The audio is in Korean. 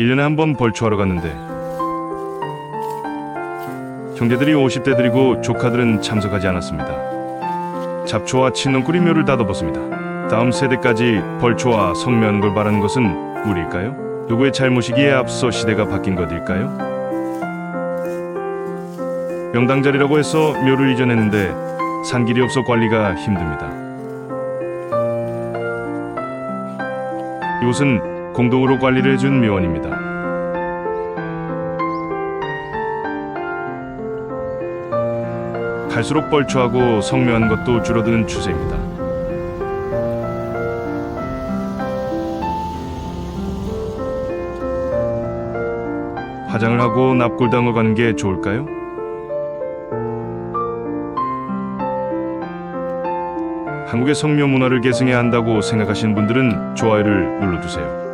1년에 한 번 벌초하러 갔는데 형제들이 50대들이고 조카들은 참석하지 않았습니다. 잡초와 친넝꿀이 묘를 다듬었습니다. 다음 세대까지 벌초와 성묘하는 걸 바라는 것은 우리일까요? 누구의 잘못이기에 앞서 시대가 바뀐 것일까요? 명당 자리라고 해서 묘를 이전했는데 산길이 없어 관리가 힘듭니다. 이곳은 공동으로 관리를 해준 묘원입니다. 갈수록 벌초하고 성묘한 것도 줄어드는 추세입니다. 화장을 하고 납골당을 가는 게 좋을까요? 한국의 성묘 문화를 계승해야 한다고 생각하시는 분들은 좋아요를 눌러주세요.